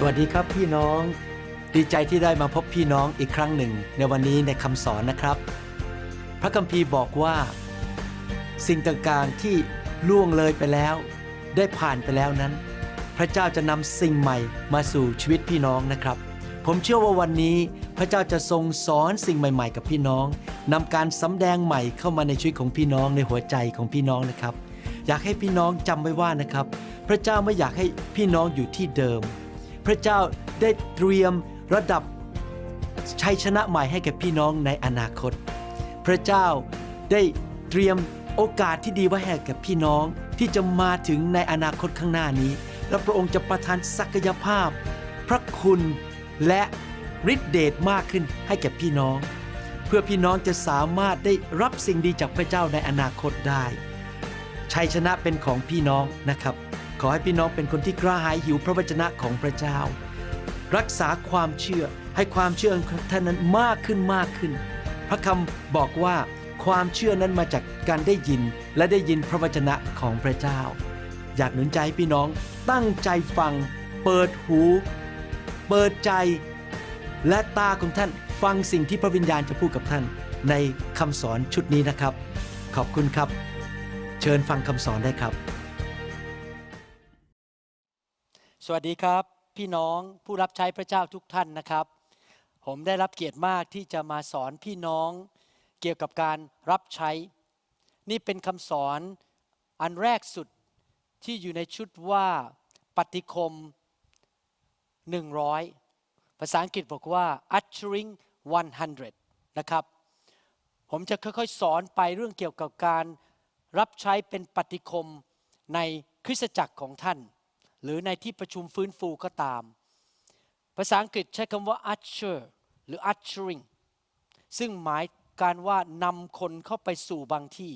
สวัสดีครับพี่น้อง ดีใจที่ได้มาพบพี่น้องอีกครั้งหนึ่ง ในวันนี้ในคำสอนนะครับ พระคัมภีร์บอกว่า สิ่งต่างๆที่ล่วงเลยไปแล้ว ได้ผ่านไปแล้วนั้น พระเจ้าจะนำสิ่งใหม่มาสู่ชีวิตพี่น้องนะครับ ผมเชื่อว่าวันนี้พระเจ้าจะทรงสอนสิ่งใหม่ ๆ กับพี่น้องนำการสำแดงใหม่เข้ามาในชีวิตของพี่น้องในหัวใจของพี่น้องนะครับ อยากให้พี่น้องจำไว้ว่านะครับ พระเจ้าไม่อยากให้พี่น้องอยู่ที่เดิม พระเจ้าได้เตรียมระดับชัยชนะใหม่ให้แก่พี่น้องในอนาคต พระเจ้าได้เตรียมโอกาสที่ดีไว้ให้กับพี่น้องที่จะมาถึงในอนาคตข้างหน้านี้ และพระองค์จะประทานศักยภาพ พระคุณและฤทธิเดชมากขึ้นให้แก่พี่น้อง เพื่อพี่น้องจะสามารถได้รับสิ่งดีจากพระเจ้าในอนาคตได้ ชัยชนะเป็นของพี่น้องนะครับ ขอให้พี่น้องเป็นคนที่กระหายหิวพระวจนะของพระเจ้า รักษาความเชื่อให้ความเชื่อของท่านนั้นมากขึ้นมากขึ้น พระคำบอกว่าความเชื่อนั้นมาจากการได้ยินและได้ยินพระวจนะของพระเจ้า อยากหนุนใจให้พี่น้องตั้งใจฟัง เปิดหู เปิดใจ และตาของท่านฟังสิ่งที่พระวิญญาณจะพูดกับท่าน ในคำสอนชุดนี้นะครับ ขอบคุณครับ เชิญฟังคำสอนได้ครับ สวัสดีครับ พี่น้องผู้รับใช้พระเจ้าทุกท่านนะครับ ผมได้รับเกียรติมากที่จะมาสอนพี่น้องเกี่ยวกับการรับใช้ นี่เป็นคำสอนอันแรกสุดที่อยู่ในชุดว่าปฏิคม 100 ภาษาอังกฤษบอกว่า ushering 100 นะครับ ผมจะค่อยๆสอนไปเรื่องเกี่ยวกับการรับใช้เป็นปฏิคมในคริสตจักรของท่าน หรือในที่ประชุมฟื้นฟูก็ตาม ภาษาอังกฤษใช้คำว่า usher หรือ ushering ซึ่งหมายการว่านำคนเข้าไปสู่บางที่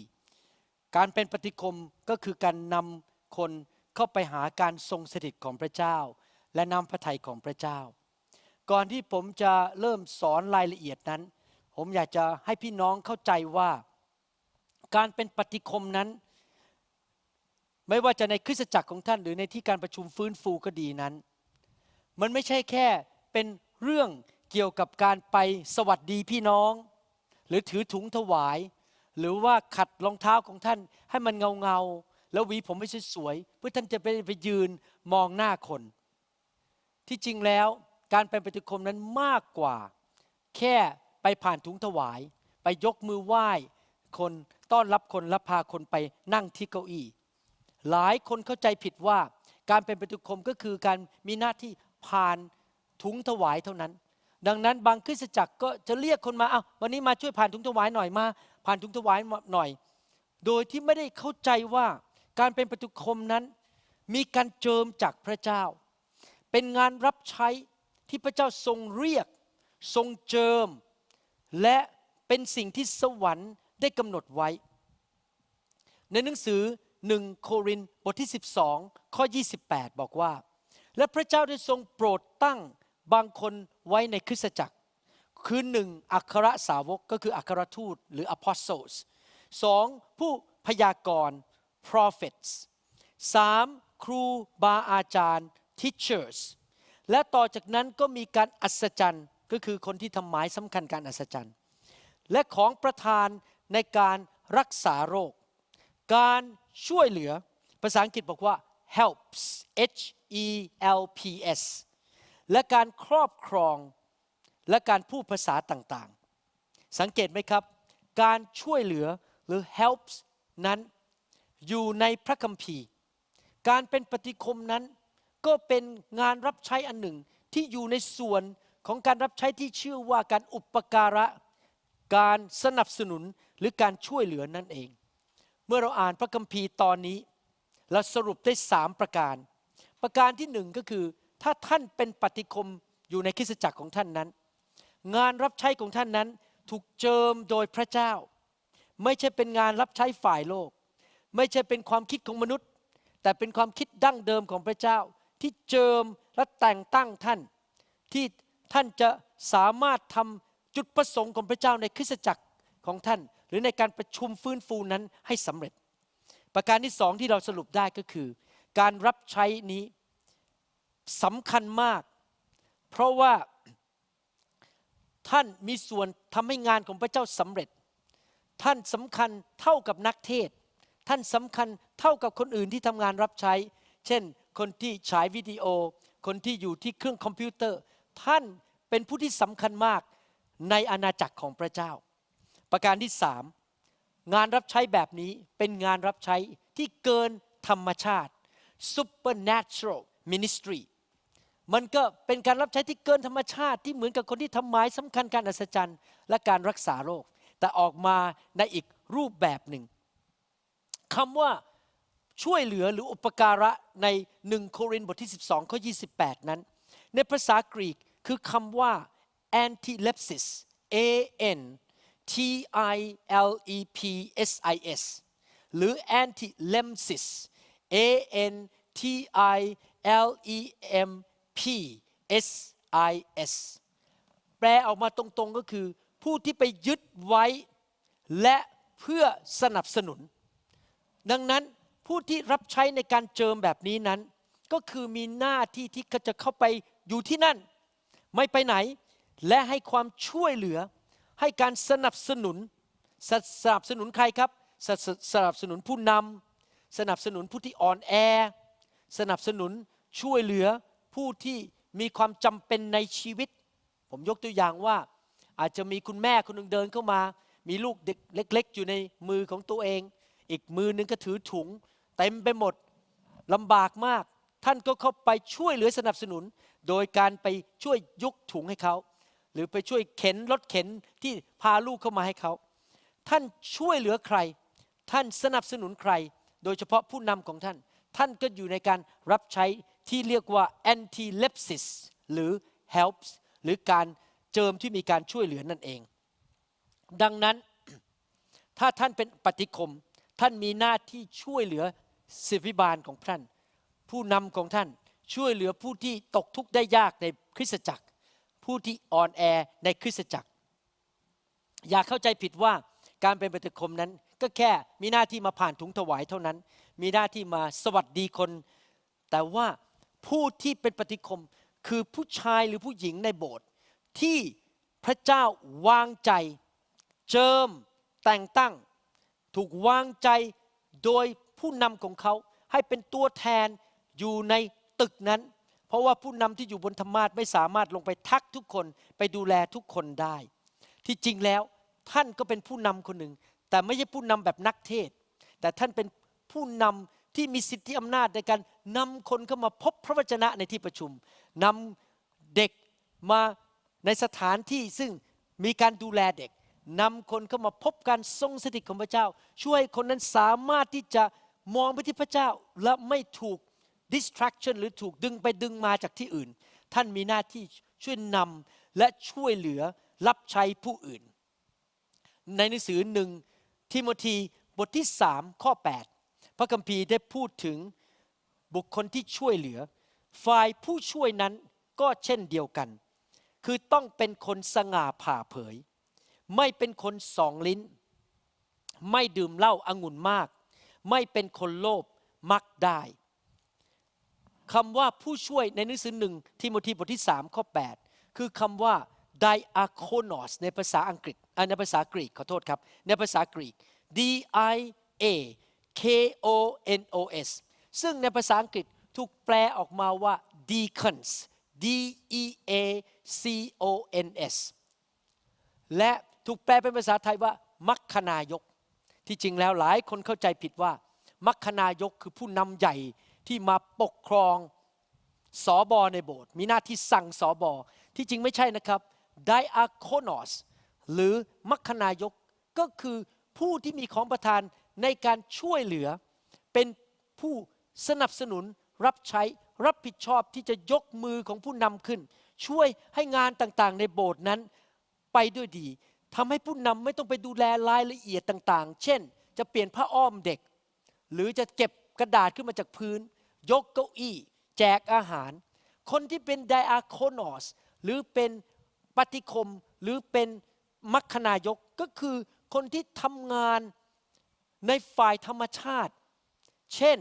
การเป็นปฏิคมก็คือการนำคนเข้าไปหาการทรงสถิตของพระเจ้า และนำพระทัยของพระเจ้า ก่อนที่ผมจะเริ่มสอนรายละเอียดนั้น ผมอยากจะให้พี่น้องเข้าใจว่า การเป็นปฏิคมนั้น ไม่ว่าจะในคริสตจักรของท่านหรือในที่การประชุมฟื้นฟูก็ดีนั้น มันไม่ใช่แค่เป็นเรื่องเกี่ยวกับการไปสวัสดีพี่น้อง หรือถือถุงถวาย หรือว่าขัดรองเท้าของท่านให้มันเงาเงาๆแล้วหวีผมไม่สวยๆเพื่อท่านจะไปไปยืนมองหน้าคน ที่จริงแล้วการเป็นปฏิคมนั้นมากกว่า แค่ไปผ่านถุงถวาย ไปยกมือไหว้คนต้อนรับคนและพาคนไปนั่งที่เก้าอี้ หลายคนเข้าใจผิดว่าการเป็นปฏิคมก็คือการมีหน้าที่ผ่านถุงถวายเท่านั้น ดังนั้นบางคริสตจักรก็จะเรียกคนมาเอ้าววันนี้มาช่วยผ่านถุงถวายหน่อยมา ผ่านถุงถวายหน่อย โดยที่ไม่ได้เข้าใจว่าการเป็นปฏิคมนั้น มีการเจิมจากพระเจ้า เป็นงานรับใช้ที่พระเจ้าทรงเรียก ทรงเจิม และเป็นสิ่งที่สวรรค์ได้กำหนดไว้ ในหนังสือ หนึ่งโครินธ์บทที่ 12 ข้อ 28 บอกว่า และพระเจ้าได้ทรงโปรดตั้งบางคนไว้ในคริสตจักร คือหนึ่งอัครสาวกก็คืออัครทูตหรือ apostles สองผู้พยากรณ์ prophets สามครูบาอาจารย์ teachers และต่อจากนั้นก็มีการอัศจรรย์ก็คือคนที่ทำหมายสำคัญการอัศจรรย์ และของประธานในการรักษาโรค การ ช่วยเหลือ ภาษาอังกฤษบอกว่า helps H E L P S และการครอบครองและการพูดภาษาต่างๆ สังเกตไหมครับ การช่วยเหลือหรือ helps นั้นอยู่ในพระคัมภีร์ การเป็นปฏิคมนั้น ก็เป็นงานรับใช้อันหนึ่งที่อยู่ในส่วนของการรับใช้ที่ชื่อว่าการอุปการะ การสนับสนุนหรือการช่วยเหลือนั่นเอง มื่อเราอ่านพระคัมภีร์ตอนนี้ เราสรุปได้สามประการ ประการที่หนึ่งก็คือ ถ้าท่านเป็นปฏิคมอยู่ในคริสตจักรของท่านนั้น งานรับใช้ของท่านนั้นถูกเจิมโดยพระเจ้า ไม่ใช่เป็นงานรับใช้ฝ่ายโลก ไม่ใช่เป็นความคิดของมนุษย์ แต่เป็นความคิดดั้งเดิมของพระเจ้า ที่เจิมและแต่งตั้งท่าน ที่ท่านจะสามารถทำจุดประสงค์ของพระเจ้าในคริสตจักรของท่าน รือในการประชุมฟื้นฟูนั้นให้สำเร็จ ประการที่สองที่เราสรุปได้ก็คือ การรับใช้นี้สำคัญมาก เพราะว่าท่านมีส่วนทำให้งานของพระเจ้าสำเร็จ ท่านสำคัญเท่ากับนักเทศ ท่านสำคัญเท่ากับคนอื่นที่ทำงานรับใช้ เช่น คนที่ฉายวิดีโอ คนที่อยู่ที่เครื่องคอมพิวเตอร์ ท่านเป็นผู้ที่สำคัญมากในอาณาจักรของพระเจ้า ประการที่สามงานรับใช้แบบนี้เป็นงานรับใช้ที่เกินธรรมชาติ supernatural ministry มันก็เป็นการรับใช้ที่เกินธรรมชาติที่เหมือนกับคนที่ทำหมายสำคัญการอัศจรรย์ และการรักษาโรค แต่ออกมาในอีกรูปแบบหนึ่งคำว่าช่วยเหลือหรืออุปการะใน1โครินธ์บทที่ 12 ข้อ 28 นั้น ในภาษากรีกคือคำว่า antilepsis a n t i l e p s i s หรือ antilemsis a n t i l e m p s i s แปลออกมาตรงๆก็คือ ผู้ที่ไปยึดไว้ และเพื่อสนับสนุน ดังนั้นผู้ที่รับใช้ในการเจิมแบบนี้นั้น ก็คือมีหน้าที่ที่จะเข้าไปอยู่ที่นั่น ไม่ไปไหน และให้ความช่วยเหลือ ให้การสนับสนุนสสนับสนุนใครครับสสสนับสนุนผู้นำสนับสนุนผู้ที่อ่อนแอ สนับสนุนช่วยเหลือผู้ที่มีความจำเป็นในชีวิต ผมยกตัวอย่างว่า อาจจะมีคุณแม่คนหนึ่งเดินเข้ามา มีลูกเด็กเล็ก ๆ อยู่ในมือของตัวเอง อีกมือหนึงก็ถือถุงเต็มไปหมดลำบากมาก ท่านก็เข้าไปช่วยเหลือสนับสนุน โดยการไปช่วยยกถุงให้เขา หรือไปช่วยเข็นรถเข็นที่พาลูกเข้ามาให้เขา ท่านช่วยเหลือใคร ท่านสนับสนุนใคร โดยเฉพาะผู้นำของท่าน ท่านก็อยู่ในการรับใช้ที่เรียกว่า antilepsis หรือ helps หรือการเจิมที่มีการช่วยเหลือนั่นเอง ดังนั้นถ้าท่านเป็นปฏิคม ท่านมีหน้าที่ช่วยเหลือศิวิบาลของท่าน ผู้นำของท่านช่วยเหลือผู้ที่ตกทุกข์ได้ยากในคริสตจักร ที่อ่อนแอในคริสตจักร อย่าเข้าใจผิดว่าการเป็นปฏิคมนั้น ก็แค่มีหน้าที่มาผ่านถุงถวายเท่านั้น มีหน้าที่มาสวัสดีคน แต่ว่าผู้ที่เป็นปฏิคมคือผู้ชายหรือผู้หญิงในโบสถ์ที่พระเจ้าวางใจเจิมแต่งตั้ง ถูกวางใจโดยผู้นำของเขา ให้เป็นตัวแทนอยู่ในตึกนั้น เพราะว่าผู้นำที่อยู่บนธรรมาสไม่สามารถลงไปทักทุกคนไปดูแลทุกคนได้ ที่จริงแล้วท่านก็เป็นผู้นำคนหนึ่ง แต่ไม่ใช่ผู้นำแบบนักเทศ แต่ท่านเป็นผู้นำที่มีสิทธิอำนาจในการนำคนเข้ามาพบพระวจนะในที่ประชุมนำเด็กมาในสถานที่ซึ่งมีการดูแลเด็กนำคนเข้ามาพบการทรงสถิตของพระเจ้า ช่วยคนนั้นสามารถที่จะมองไปที่พระเจ้าและไม่ถูก distraction หรือถูกดึงไปดึงมาจากที่อื่น ท่านมีหน้าที่ช่วยนำและช่วยเหลือรับใช้ผู้อื่น ในหนังสือหนึ่งทิโมธีบทที่สามข้อ 8 พระคัมภีร์ได้พูดถึงบุคคลที่ช่วยเหลือ ฝ่ายผู้ช่วยนั้นก็เช่นเดียวกัน คือต้องเป็นคนสง่าผ่าเผย ไม่เป็นคนสองลิ้น ไม่ดื่มเหล้าอางุ่นมาก ไม่เป็นคนโลภมักได้ คำว่าผู้ช่วยในหนังสือหนึ่งทิโมธีบทที่3ข้อ8 คือคำว่า diakonos ในภาษาอังกฤษในภาษากรีกขอโทษครับ ในภาษากรีก D I A K O N O S ซึ่งในภาษาอังกฤษถูกแปลออกมาว่า deacons D E A C O N S และถูกแปลเป็นภาษาไทยว่า มัคคณายก ที่จริงแล้วหลายคนเข้าใจผิดว่า มัคคณายกคือผู้นำใหญ่ ที่มาปกครองสอบอในโบสถ์มีหน้าที่สั่งสอบอที่จริงไม่ใช่นะครับ diakonos หรือมัคคณายกก็คือผู้ที่มีของประทานในการช่วยเหลือ เป็นผู้สนับสนุนรับใช้รับผิดชอบที่จะยกมือของผู้นำขึ้น ช่วยให้งานต่างๆ ในโบสถ์นั้นไปด้วยดีทำให้ผู้นำไม่ต้องไปดูแลรายละเอียดต่างๆ เช่น จะเปลี่ยนผ้าอ้อมเด็ก หรือจะเก็บ กระดาษขึ้นมาจากพื้น ยกเก้าอี้ แจกอาหาร คนที่เป็นไดอาโคนอสหรือเป็นปฏิคมหรือเป็นมัคคณายกก็คือคนที่ทำงานในฝ่ายธรรมชาติ เช่น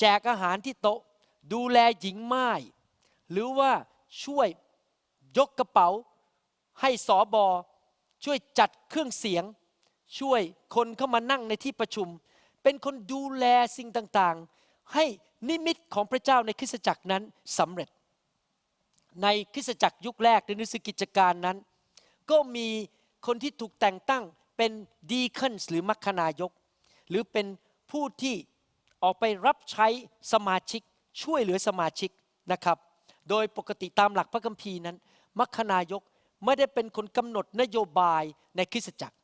แจกอาหารที่โต๊ะ ดูแลหญิงไม้หรือว่าช่วยยกกระเป๋า ให้สอบอช่วยจัดเครื่องเสียง ช่วยคนเข้ามานั่งในที่ประชุม เป็นคนดูแลสิ่งต่างๆ ให้นิมิตของพระเจ้าในคริสตจักรนั้นสำเร็จ ในคริสตจักรยุคแรกในนังสือกิจการนั้น ก็มีคนที่ถูกแต่งตั้งเป็นดีคอนหรือมัคคณายก หรือเป็นผู้ที่ออกไปรับใช้สมาชิกช่วยเหลือสมาชิกนะครับ โดยปกติตามหลักพระคัมภีร์นั้น มัคคณายกไม่ได้เป็นคนกำหนดนโยบายในคริสตจักร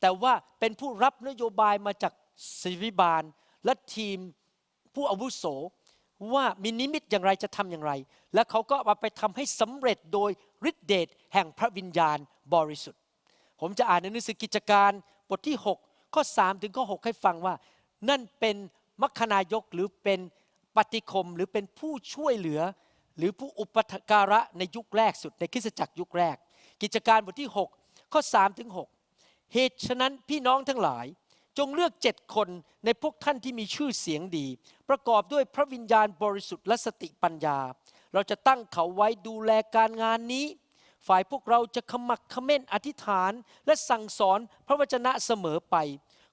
แต่ว่าเป็นผู้รับนโยบายมาจาก ศิวิบาล และทีมผู้อาวุโสว่ามีนิมิตอย่างไรจะทำอย่างไร และเขาก็เอาไปทำให้สำเร็จโดยฤทธิเดชแห่งพระวิญญาณบริสุทธิ์ ผมจะอ่านในหนังสือกิจการบทที่ 6 ข้อ 3 ถึงข้อ 6 ให้ฟังว่า นั่นเป็นมัคคณายกหรือเป็นปฏิคมหรือเป็นผู้ช่วยเหลือ หรือผู้อุปการะในยุคแรกสุดในคริสตจักรยุคแรก กิจการบทที่ 6 ข้อ 3 ถึง 6 เหตุฉะนั้นพี่น้องทั้งหลาย จงเลือกเจ็ดคนในพวกท่านที่มีชื่อเสียงดี ประกอบด้วยพระวิญญาณบริสุทธิ์และสติปัญญา เราจะตั้งเขาไว้ดูแลการงานนี้ ฝ่ายพวกเราจะขมักเขม้นอธิษฐานและสั่งสอนพระวจนะเสมอไป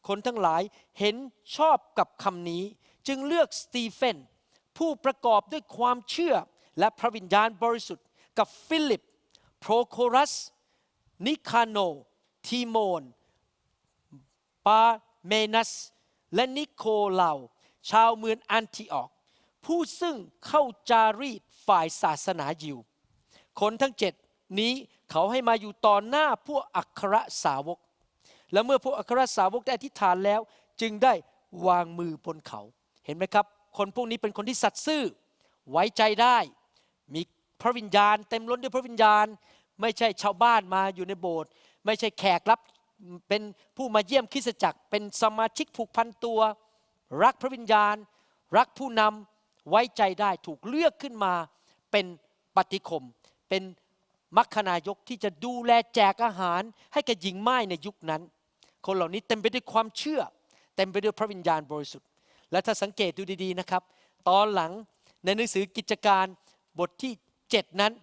คนทั้งหลายเห็นชอบกับคำนี้ จึงเลือกสตีเฟนผู้ประกอบด้วยความเชื่อและพระวิญญาณบริสุทธิ์ กับฟิลิปโพรโครัส นิคาโน ทีโมน ปา เมนัส และนิโคเลาชาวเมืองอันทิออก ผู้ซึ่งเข้าจารีตฝ่ายศาสนายิว คนทั้งเจ็ดนี้เขาให้มาอยู่ต่อหน้าพวกอัครสาวก และเมื่อพวกอัครสาวกได้อธิษฐานแล้ว จึงได้วางมือบนเขา เห็นไหมครับ คนพวกนี้เป็นคนที่สัตย์ซื่อ ไว้ใจได้ มีพระวิญญาณ เต็มล้นด้วยพระวิญญาณ ไม่ใช่ชาวบ้านมาอยู่ในโบสถ์ ไม่ใช่แขกรับ เป็นผู้มาเยี่ยมคริสตจักร เป็นสมาชิกผูกพันตัว รักพระวิญญาณ รักผู้นำไว้ใจได้ถูกเลือกขึ้นมา เป็นปฏิคม เป็นมัคคณายกที่จะดูแลแจกอาหาร ให้กับหญิงไม้ในยุคนั้น คนเหล่านี้เต็มไปด้วยความเชื่อ เต็มไปด้วยพระวิญญาณบริสุทธิ์ และถ้าสังเกตดูดีๆนะครับ ตอนหลังในหนังสือกิจการบทที่ 7 นั้น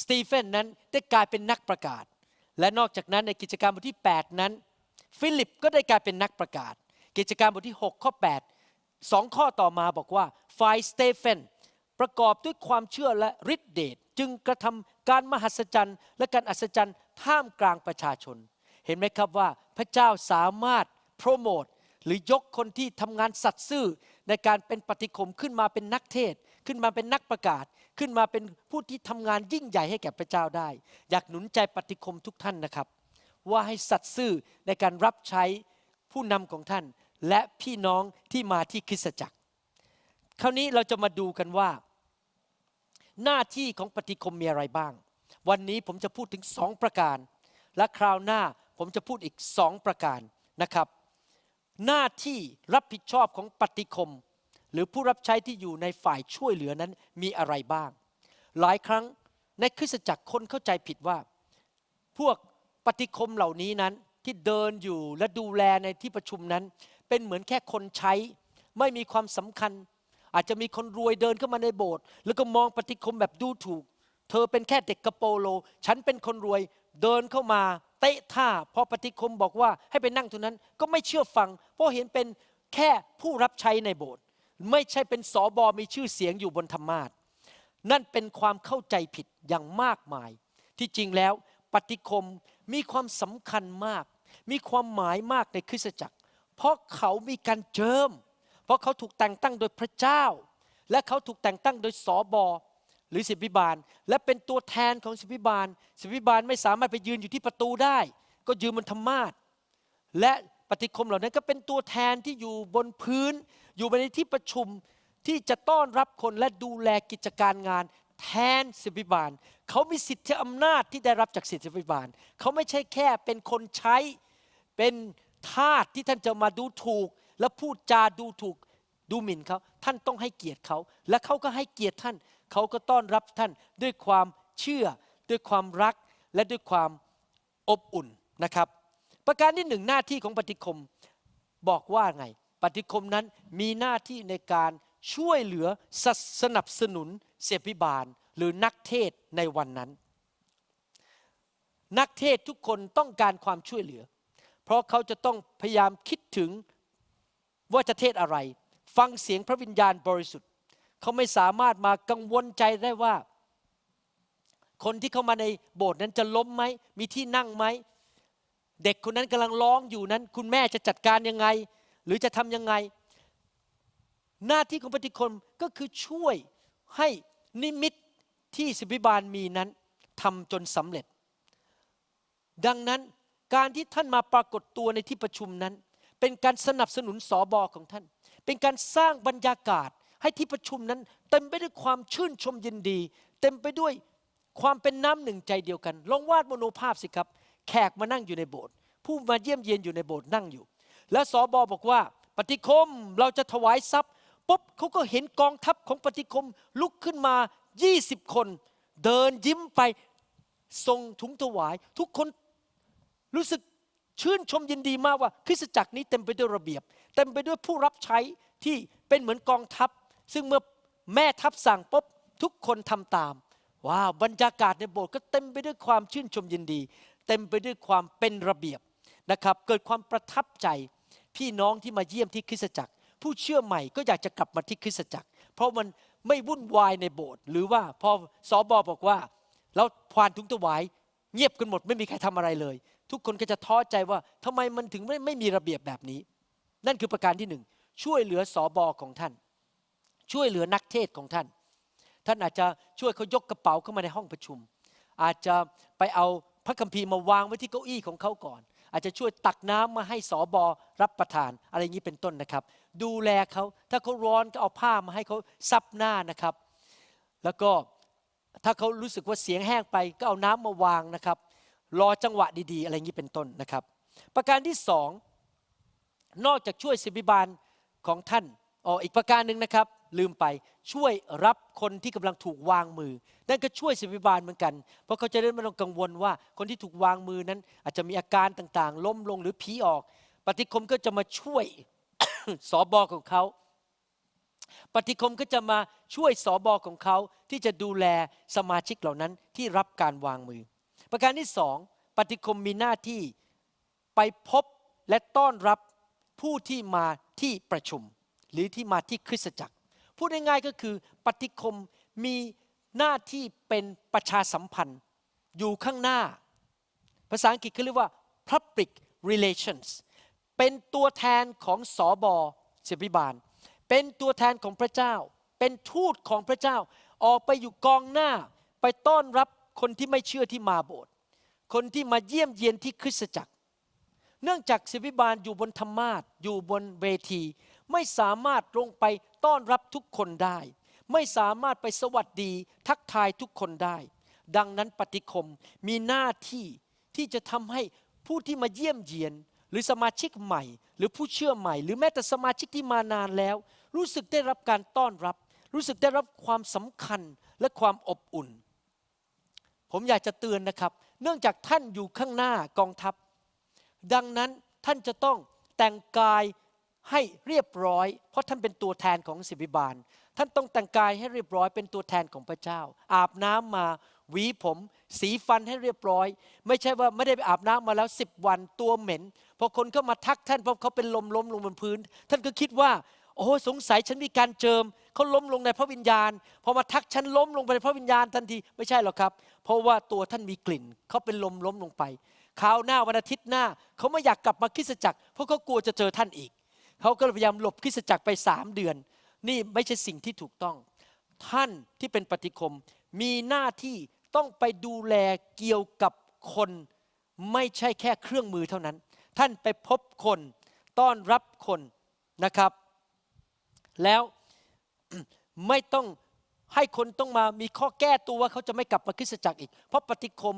สตีเฟนนั้นได้กลายเป็นนักประกาศ และนอกจากนั้นในกิจการบทที่ 8 นั้น ฟิลิปก็ได้กลายเป็นนักประกาศ กิจการบทที่ 6 ข้อ8สองข้อต่อมาบอกว่าฝ่ายสเตเฟนประกอบด้วยความเชื่อและฤทธิเดชจึงกระทำการมหัศจรรย์ และการอัศจรรย์ท่ามกลางประชาชน เห็นไหมครับว่าพระเจ้าสามารถโปรโมทหรือยกคนที่ทำงานสัตย์ซื่อในการเป็นปฏิคมขึ้นมาเป็นนักเทศ ขึ้นมาเป็นนักประกาศ ขึ้นมาเป็นผู้ที่ทำงานยิ่งใหญ่ให้แก่พระเจ้าได้ อยากหนุนใจปฏิคมทุกท่านนะครับ ว่าให้สัตย์ซื่อในการรับใช้ผู้นำของท่าน และพี่น้องที่มาที่คริสตจักร คราวนี้เราจะมาดูกันว่า หน้าที่ของปฏิคมมีอะไรบ้าง วันนี้ผมจะพูดถึงสองประการ และคราวหน้าผมจะพูดอีกสองประการนะครับ หน้าที่รับผิดชอบของปฏิคม หรือผู้รับใช้ที่อยู่ในฝ่ายช่วยเหลือนั้นมีอะไรบ้าง หลายครั้งในคริสตจักรคนเข้าใจผิดว่า พวกปฏิคมเหล่านี้นั้นที่เดินอยู่และดูแลในที่ประชุมนั้น เป็นเหมือนแค่คนใช้ ไม่มีความสำคัญ อาจจะมีคนรวยเดินเข้ามาในโบสถ์แล้วก็มองปฏิคมแบบดูถูก เธอเป็นแค่เด็กกระโปโล ฉันเป็นคนรวยเดินเข้ามาเตะท่าพอปฏิคมบอกว่าให้ไปนั่งตรงนั้นก็ไม่เชื่อฟัง เพราะเห็นเป็นแค่ผู้รับใช้ในโบสถ์ ไม่ใช่เป็นสอบอมีชื่อเสียงอยู่บนธรรมาทนั่นเป็นความเข้าใจผิดอย่างมากมาย ที่จริงแล้วปฏิคมมีความสำคัญมาก มีความหมายมากในคริสตจักร เพราะเขามีการเจิม เพราะเขาถูกแต่งตั้งโดยพระเจ้า และเขาถูกแต่งตั้งโดยสอบอหรือสิบิบาล และเป็นตัวแทนของสิบิบาล สิบิบาลไม่สามารถไปยืนอยู่ที่ประตูได้ ก็ยืนบนธรรมาทและปฏิคมเหล่านั้นก็เป็นตัวแทนที่อยู่บนพื้นอยู่ในที่ประชุมที่จะต้อนรับคนและดูแลกิจการงานแทนสิบิบาล เขามีสิทธิอำนาจที่ได้รับจากสิทธิบิบาล เขาไม่ใช่แค่เป็นคนใช้ เป็นทาสที่ท่านจะมาดูถูก และพูดจาดูถูกดูหมิ่นเขา ท่านต้องให้เกียรติเขา และเขาก็ให้เกียรติท่าน เขาก็ต้อนรับท่านด้วยความเชื่อ ด้วยความรัก และด้วยความอบอุ่นนะครับ ประการที่หนึ่งหน้าที่ของปฏิคมบอกว่าไง ปฏิคมนั้นมีหน้าที่ในการช่วยเหลือสสนับสนุนเสียพิบาลหรือนักเทศในวันนั้น นักเทศทุกคนต้องการความช่วยเหลือ เพราะเขาจะต้องพยายามคิดถึงว่าจะเทศอะไร ฟังเสียงพระวิญญาณบริสุทธิ์ เขาไม่สามารถมากังวลใจได้ว่า คนที่เข้ามาในโบสถ์นั้นจะล้มไหม มีที่นั่งไหม เด็กคนนั้นกำลังร้องอยู่นั้น คุณแม่จะจัดการยังไง รือจะทำยังไง หน้าที่ของปฏิคมก็คือช่วยให้นิมิตที่สิบิบาลมีนั้นทำจนสำเร็จ ดังนั้นการที่ท่านมาปรากฏตัวในที่ประชุมนั้น เป็นการสนับสนุนสอบอของท่าน เป็นการสร้างบรรยากาศให้ที่ประชุมนั้น เต็มไปด้วยความชื่นชมยินดี เต็มไปด้วยความเป็นน้ำหนึ่งใจเดียวกัน ลองวาดมโนภาพสิครับ แขกมานั่งอยู่ในโบสถ์ผู้มาเยี่ยมเยียนอยู่ในโบสถ์นั่งอยู่ แล้วสอบอบอกว่าปฏิคมเราจะถวายทรัพย์ปุ๊บเขาก็เห็นกองทัพของปฏิคมลุกขึ้นมา 20 คน เดินยิ้มไปส่งถุงถวาย ทุกคนรู้สึกชื่นชมยินดีมากว่าคริสตจักรนี้เต็มไปด้วยระเบียบ เต็มไปด้วยผู้รับใช้ที่เป็นเหมือนกองทัพ ซึ่งเมื่อแม่ทัพสั่งปุ๊บทุกคนทำตามว้าวบรรยากาศในโบสถ์ก็เต็มไปด้วยความชื่นชมยินดี เต็มไปด้วยความเป็นระเบียบนะครับ เกิดความประทับใจ พี่น้องที่มาเยี่ยมที่คริสตจักร ผู้เชื่อใหม่ก็อยากจะกลับมาที่คริสตจักร เพราะมันไม่วุ่นวายในโบสถ์หรือว่าพอสอบอบอกว่าเราผ่านถุงถวายเงียบกันหมดไม่มีใครทำอะไรเลย ทุกคนก็จะท้อใจว่าทำไมมันถึงไม่ไม่มีระเบียบแบบนี้ นั่นคือประการที่หนึ่งช่วยเหลือสอบอของท่าน ช่วยเหลือนักเทศของท่าน ท่านอาจจะช่วยเขายกกระเป๋าเข้ามาในห้องประชุม อาจจะไปเอาพระคัมภีร์มาวางไว้ที่เก้าอี้ของเขาก่อน อาจจะช่วยตักน้ำมาให้สอบอรับประทาน อะไรอย่างนี้เป็นต้นนะครับ ดูแลเขาถ้าเขาร้อนก็เอาผ้ามาให้เขาซับหน้านะครับ แล้วก็ถ้าเขารู้สึกว่าเสียงแห้งไปก็เอาน้ำมาวางนะครับ รอจังหวะดีๆ อะไรอย่างนี้เป็นต้นนะครับ ประการที่สองนอกจากช่วยสิบิบาลของท่าน อ๋ออีกประการหนึ่งนะครับ ลืมไปช่วยรับคนที่กำลังถูกวางมือ นั่นก็ช่วยสิบิบาลเหมือนกัน เพราะเขาจะได้ไม่ต้องกังวลว่าคนที่ถูกวางมือนั้น อาจจะมีอาการต่างๆ ล้มลงหรือผีออก ปฏิคมก็จะมาช่วยสอบอของเขาปฏิคมก็จะมาช่วยสอบอของเขาที่จะดูแลสมาชิกเหล่านั้นที่รับการวางมือ ประการที่สองปฏิคมมีหน้าที่ไปพบและต้อนรับผู้ที่มาที่ประชุม หรือที่มาที่คริสตจักร พูดง่ายๆก็คือปฏิคมมีหน้าที่เป็นประชาสัมพันธ์อยู่ข้างหน้า ภาษาอังกฤษเขาเรียกว่า public relations เป็นตัวแทนของสอบอเสบิบาล เป็นตัวแทนของพระเจ้า เป็นทูตของพระเจ้า ออกไปอยู่กองหน้า ไปต้อนรับคนที่ไม่เชื่อที่มาโบสถ์คนที่มาเยี่ยมเยียนที่คริสตจักร เนื่องจากศิบิบาลอยู่บนธรรมาทอยู่บนเวที ไม่สามารถลงไปต้อนรับทุกคนได้ ไม่สามารถไปสวัสดีทักทายทุกคนได้ ดังนั้นปฏิคมมีหน้าที่ที่จะทำให้ผู้ที่มาเยี่ยมเยียน หรือสมาชิกใหม่ หรือผู้เชื่อใหม่ หรือแม้แต่สมาชิกที่มานานแล้ว รู้สึกได้รับการต้อนรับ รู้สึกได้รับความสำคัญและความอบอุ่น ผมอยากจะเตือนนะครับ เนื่องจากท่านอยู่ข้างหน้า กองทัพ ดังนั้นท่านจะต้องแต่งกาย ให้เรียบร้อย เพราะท่านเป็นตัวแทนของสิบิบาล ท่านต้องแต่งกายให้เรียบร้อยเป็นตัวแทนของพระเจ้า อาบน้ำมาหวีผม สีฟันให้เรียบร้อย ไม่ใช่ว่าไม่ได้ไปอาบน้ำมาแล้วสิบวันตัวเหม็นพอคนเข้ามาทักท่านเพราะเขาเป็นลมล้มลงบนพื้น ท่านก็คิดว่า โอ้สงสัยฉันมีการเจิมเขาล้มลงในพระวิญญาณพอมาทักฉันล้มลงไปในพระวิญญาณทันทีไม่ใช่หรอกครับ เพราะว่าตัวท่านมีกลิ่นเขาเป็นลมล้มลงไปคราวหน้าวันอาทิตย์หน้าเขาไม่อยากกลับมาคริสตจักรเพราะเขากลัวจะเจอท่านอีก เขาก็พยายามหลบคริสตจักรไปสามเดือน นี่ไม่ใช่สิ่งที่ถูกต้อง ท่านที่เป็นปฏิคมมีหน้าที่ต้องไปดูแลเกี่ยวกับคนไม่ใช่แค่เครื่องมือเท่านั้น ท่านไปพบคนต้อนรับคนนะครับ แล้วไม่ต้องให้คนต้องมามีข้อแก้ตัวว่าเขาจะไม่กลับมาคริสตจักรอีก เพราะปฏิคม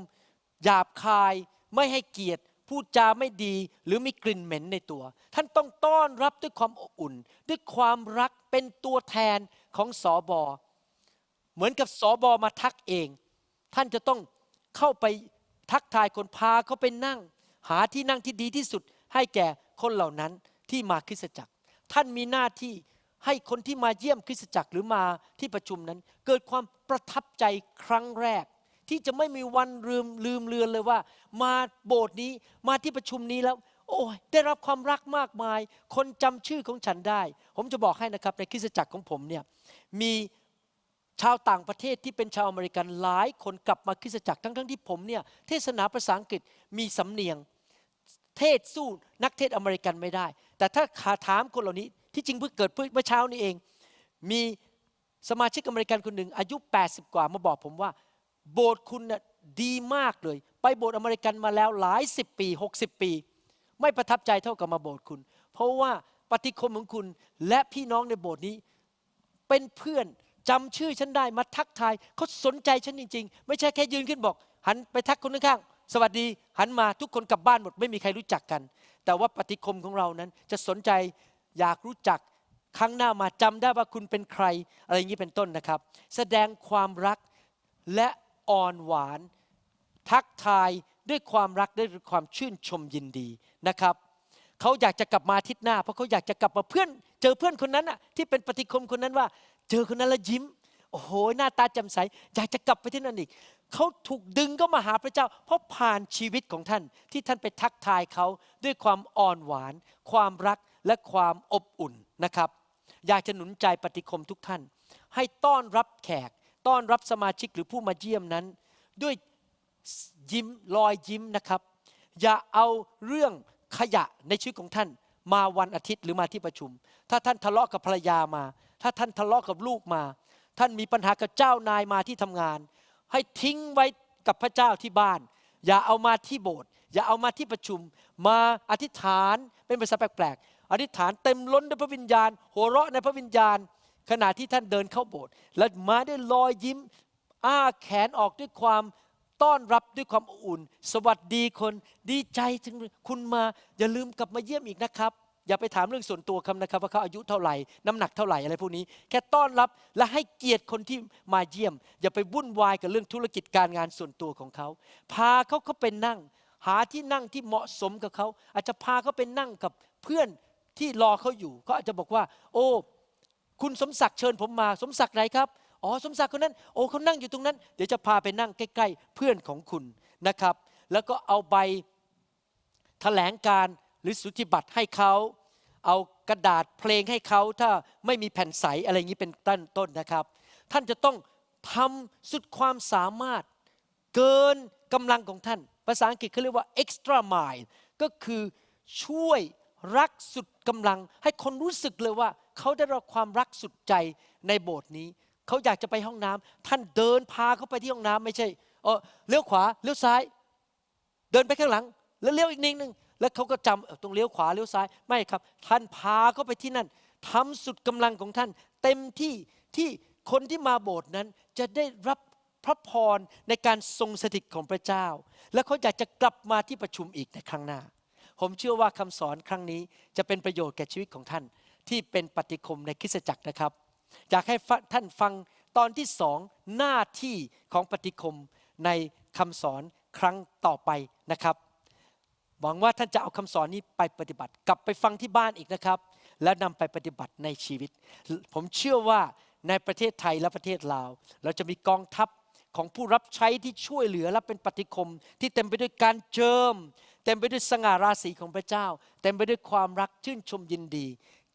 หยาบคายไม่ให้เกียรติ พูดจาไม่ดีหรือมีกลิ่นเหม็นในตัว ท่านต้องต้อนรับด้วยความอบอุ่น ด้วยความรักเป็นตัวแทนของสอบอเหมือนกับสอบอมาทักเอง ท่านจะต้องเข้าไปทักทายคนพาเขาไปนั่ง หาที่นั่งที่ดีที่สุด ให้แก่คนเหล่านั้นที่มาคริสตจักร ท่านมีหน้าที่ให้คนที่มาเยี่ยมคริสตจักรหรือมาที่ประชุมนั้น เกิดความประทับใจครั้งแรก ที่จะไม่มีวันลืมลืมเลือนเลยว่า มาโบสถ์นี้มาที่ประชุมนี้แล้ว โอ้ยได้รับความรักมากมาย คนจำชื่อของฉันได้ ผมจะบอกให้นะครับในคริสตจักรของผมเนี่ยมีชาวต่างประเทศที่เป็นชาวอเมริกันหลายคนกลับมาคริสตจักรทั้งทั้งที่ผมเนี่ยเทศนาภาษาอังกฤษมีสำเนียง เทศสู้นักเทศอเมริกันไม่ได้ แต่ถ้าขาถามคนเหล่านี้ที่จริงเพิ่งเกิดเมื่อเช้านี้เอง มีสมาชิกอเมริกันคนหนึ่งอายุ 80 กว่ามาบอกผมว่า โบสถ์คุณน่ะดีมากเลย ไปโบสถ์อเมริกันมาแล้วหลายสิบปี 60 ปี ไม่ประทับใจเท่ากับมาโบสถ์คุณ เพราะว่าปฏิคมของคุณและพี่น้องในโบสถ์นี้ เป็นเพื่อนจำชื่อฉันได้มาทักทายเขาสนใจฉันจริง ๆ ไม่ใช่แค่ยืนขึ้นบอก หันไปทักคนข้างๆสวัสดีหันมาทุกคนกลับบ้านหมดไม่มีใครรู้จักกัน แต่ว่าปฏิคมของเรานั้นจะสนใจอยากรู้จักครั้งหน้ามาจำได้ว่าคุณเป็นใคร อะไรอย่างนี้เป็นต้นนะครับ แสดงความรักและ อ่อนหวาน ทักทายด้วยความรักด้วยความชื่นชมยินดีนะครับเขาอยากจะกลับมาทิตย์หน้า เพราะเขาอยากจะกลับมาเพื่อน เจอเพื่อนคนนั้นอะที่เป็นปฏิคมคนนั้นว่า เจอคนนั้นแล้วยิ้มโอ้โหหน้าตาแจ่มใสอยากจะกลับไปที่นั่นอีกเขาถูกดึงก็มาหาพระเจ้า เพราะผ่านชีวิตของท่านที่ท่านไปทักทายเขาด้วยความอ่อนหวาน ความรักและความอบอุ่นนะครับ อยากจะหนุนใจปฏิคมทุกท่าน ให้ต้อนรับแขก ต้อนรับสมาชิกหรือผู้มาเยี่ยมนั้น ด้วยยิ้มรอยยิ้มนะครับ อย่าเอาเรื่องขยะในชีวิตของท่าน มาวันอาทิตย์หรือมาที่ประชุม ถ้าท่านทะเลาะกับภรรยามา ถ้าท่านทะเลาะกับลูกมา ท่านมีปัญหากับเจ้านายมาที่ทำงาน ให้ทิ้งไว้กับพระเจ้าที่บ้าน อย่าเอามาที่โบสถ์อย่าเอามาที่ประชุม มาอธิษฐานเป็นภาษาแปลกๆอธิษฐานเต็มล้นด้วยพระวิญญาณ หัวเราะในพระวิญญาณ ขณะที่ท่านเดินเข้าโบสถ์และมาได้วยรอยยิ้ม อ้าแขนออกด้วยความต้อนรับด้วยความอุ่น สวัสดีคนดีใจถึงคุณมาอย่าลืมกลับมาเยี่ยมอีกนะครับ อย่าไปถามเรื่องส่วนตัวคำนะครับ ว่าเขาอายุเท่าไหร่น้ำหนักเท่าไหร่อะไรพวกนี้ แค่ต้อนรับและให้เกียรติคนที่มาเยี่ยม อย่าไปวุ่นวายกับเรื่องธุรกิจการงานส่วนตัวของเขา พาเขาเข้าไปนั่ง หาที่นั่งที่เหมาะสมกับเขา อาจจะพาเขาไปนั่งกับเพื่อนที่รอเขาอยู่เขาอาจจะบอกว่า โอ้ คุณสมศักดิ์เชิญผมมา สมศักดิ์ไหนครับ อ๋อ สมศักดิ์คนนั้น โอ้เขานั่งอยู่ตรงนั้น เดี๋ยวจะพาไปนั่งใกล้ ๆ เพื่อนของคุณนะครับ แล้วก็เอาใบแถลงการหรือสุทธิบัตรให้เขา เอากระดาษเพลงให้เขา ถ้าไม่มีแผ่นใสอะไรอย่างนี้เป็นต้นต้นนะครับ ท่านจะต้องทำสุดความสามารถเกินกำลังของท่าน ภาษาอังกฤษเขาเรียกว่า extra mile ก็คือช่วยรักสุดกำลัง ให้คนรู้สึกเลยว่า เขาได้รับความรักสุดใจในโบสถ์นี้ เขาอยากจะไปห้องน้ำท่านเดินพาเขาไปที่ห้องน้ำไม่ใช่เออเลี้ยวขวาเลี้ยวซ้าย เดินไปข้างหลัง แล้วเลี้ยวอีกนิดนึงแล้วเขาก็จำตรงเลี้ยวขวาเลี้ยวซ้ายไม่ครับ ท่านพาเขาไปที่นั่นทำสุดกำลังของท่าน เต็มที่ที่คนที่มาโบสถ์นั้นจะได้รับพระพรในการทรงสถิตของพระเจ้า และเขาอยากจะกลับมาที่ประชุมอีกในครั้งหน้า ผมเชื่อว่าคำสอนครั้งนี้จะเป็นประโยชน์แก่ชีวิตของท่าน ที่เป็นปฏิคมในคริสตจักรนะครับ อยากให้ท่านฟังตอนที่สองหน้าที่ของปฏิคมในคำสอนครั้งต่อไปนะครับ หวังว่าท่านจะเอาคำสอนนี้ไปปฏิบัติ กลับไปฟังที่บ้านอีกนะครับ แล้วนำไปปฏิบัติในชีวิต ผมเชื่อว่าในประเทศไทยและประเทศลาว เราจะมีกองทัพของผู้รับใช้ที่ช่วยเหลือและเป็นปฏิคม ที่เต็มไปด้วยการเจิม เต็มไปด้วยสง่าราศีของพระเจ้า เต็มไปด้วยความรักชื่นชมยินดี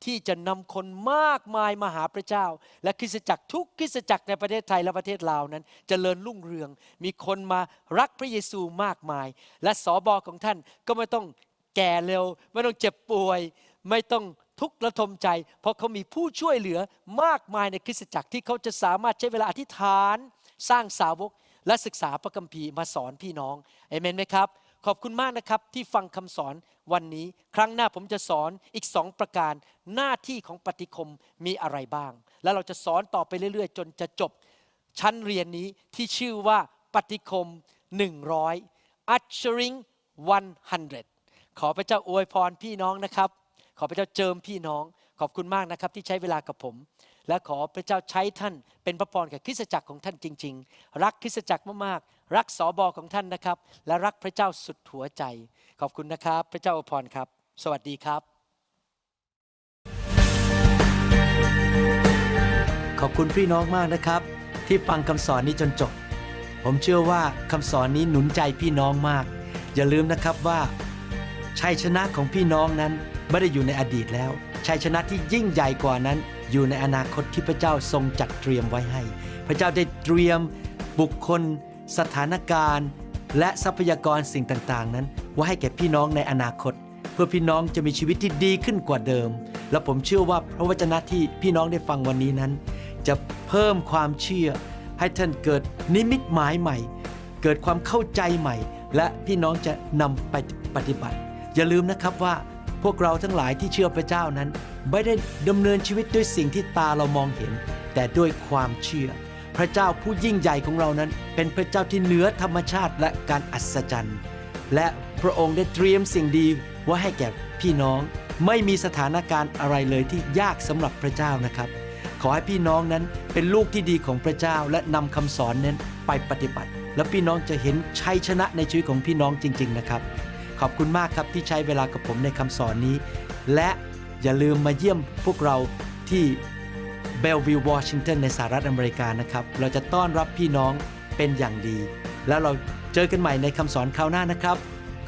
ที่จะนำคนมากมายมาหาพระเจ้า และคริสตจักรทุกคริสตจักรในประเทศไทยและประเทศลาวนั้นจเจริญรุ่งเรือง มีคนมารักพระเยซูมากมาย และสอบอของท่านก็ไม่ต้องแก่เร็ว ไม่ต้องเจ็บป่วย ไม่ต้องทุกข์ระทมใจ เพราะเขามีผู้ช่วยเหลือมากมายในคริสตจักรที่เขาจะสามารถใช้เวลาอธิษฐาน สร้างสาวกและศึกษาพระคัมภีร์มาสอนพี่น้องเอเมนไหมครับ ขอบคุณมากนะครับที่ฟังคำสอน วันนี้ครั้งหน้าผมจะสอนอีกสองประการหน้าที่ของปฏิคมมีอะไรบ้าง แล้วเราจะสอนต่อไปเรื่อยๆ จนจะจบชั้นเรียนนี้ที่ชื่อว่าปฏิคม 100 ushering 100 ขอพระเจ้าอวยพรพี่น้องนะครับ ขอพระเจ้าเจิมพี่น้อง ขอบคุณมากนะครับที่ใช้เวลากับผม และขอพระเจ้าใช้ท่านเป็นพระพรกับคริสตจักรของท่านจริง ๆ รักคริสตจักรมากๆ รักสอบอของท่านนะครับ และรักพระเจ้าสุดหัวใจ ขอบคุณนะครับ พระเจ้าอวยพรครับ สวัสดีครับ ขอบคุณพี่น้องมากนะครับ ที่ฟังคำสอนนี้จนจบ ผมเชื่อว่าคำสอนนี้หนุนใจพี่น้องมาก อย่าลืมนะครับว่าชัยชนะของพี่น้องนั้นไม่ได้อยู่ในอดีตแล้วชัยชนะที่ยิ่งใหญ่กว่านั้น อยู่ในอนาคตที่พระเจ้าทรงจัดเตรียมไว้ให้ พระเจ้าได้เตรียมบุคคล สถานการณ์ และทรัพยากรสิ่งต่างๆ นั้น ไว้ให้แก่พี่น้องในอนาคต เพื่อพี่น้องจะมีชีวิตที่ดีขึ้นกว่าเดิม และผมเชื่อว่าพระวจนะที่พี่น้องได้ฟังวันนี้นั้น จะเพิ่มความเชื่อ ให้ท่านเกิดนิมิตหมายใหม่ เกิดความเข้าใจใหม่ และพี่น้องจะนำไปปฏิบัติ อย่าลืมนะครับว่าพวกเราทั้งหลายที่เชื่อพระเจ้านั้น ไม่ได้ดำเนินชีวิตด้วยสิ่งที่ตาเรามองเห็น แต่ด้วยความเชื่อ พระเจ้าผู้ยิ่งใหญ่ของเรานั้น เป็นพระเจ้าที่เหนือธรรมชาติและการอัศจรรย์ และพระองค์ได้เตรียมสิ่งดีไว้ให้แก่พี่น้อง ไม่มีสถานการณ์อะไรเลยที่ยากสำหรับพระเจ้านะครับ ขอให้พี่น้องนั้นเป็นลูกที่ดีของพระเจ้าและนำคำสอนนั้นไปปฏิบัติ แล้วพี่น้องจะเห็นชัยชนะในชีวิตของพี่น้องจริง ๆ นะครับ ขอบคุณมากครับที่ใช้เวลากับผมในคำสอนนี้ และอย่าลืมมาเยี่ยมพวกเราที่ เบลวิววอชิงตันในสหรัฐอเมริกานะครับ เราจะต้อนรับพี่น้องเป็นอย่างดี แล้วเราเจอกันใหม่ในคำสอนคราวหน้านะครับ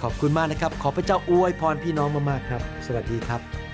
ขอบคุณมากนะครับ ขอพระเจ้าอวยพรพี่น้องมากๆครับ สวัสดีครับ